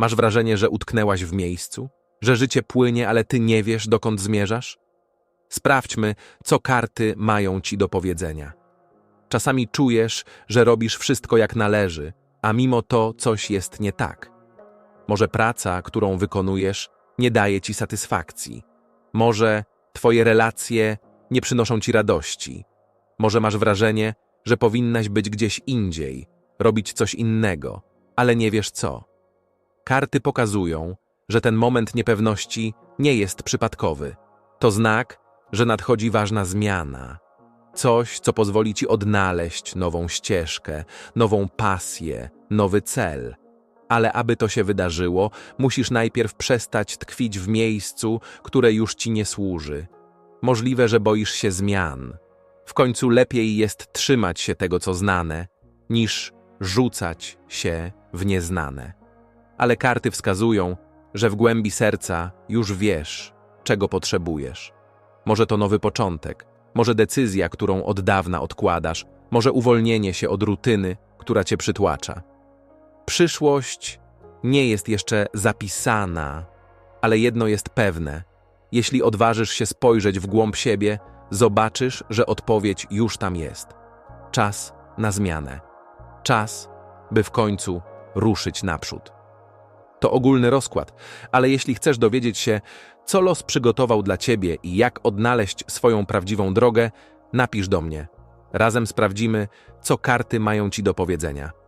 Masz wrażenie, że utknęłaś w miejscu? Że życie płynie, ale ty nie wiesz, dokąd zmierzasz? Sprawdźmy, co karty mają ci do powiedzenia. Czasami czujesz, że robisz wszystko jak należy, a mimo to coś jest nie tak. Może praca, którą wykonujesz, nie daje ci satysfakcji. Może twoje relacje nie przynoszą ci radości. Może masz wrażenie, że powinnaś być gdzieś indziej, robić coś innego, ale nie wiesz co. Karty pokazują, że ten moment niepewności nie jest przypadkowy. To znak, że nadchodzi ważna zmiana. Coś, co pozwoli ci odnaleźć nową ścieżkę, nową pasję, nowy cel. Ale aby to się wydarzyło, musisz najpierw przestać tkwić w miejscu, które już ci nie służy. Możliwe, że boisz się zmian. W końcu lepiej jest trzymać się tego, co znane, niż rzucać się w nieznane. Ale karty wskazują, że w głębi serca już wiesz, czego potrzebujesz. Może to nowy początek, może decyzja, którą od dawna odkładasz, może uwolnienie się od rutyny, która cię przytłacza. Przyszłość nie jest jeszcze zapisana, ale jedno jest pewne. Jeśli odważysz się spojrzeć w głąb siebie, zobaczysz, że odpowiedź już tam jest. Czas na zmianę. Czas, by w końcu ruszyć naprzód. To ogólny rozkład, ale jeśli chcesz dowiedzieć się, co los przygotował dla ciebie i jak odnaleźć swoją prawdziwą drogę, napisz do mnie. Razem sprawdzimy, co karty mają ci do powiedzenia.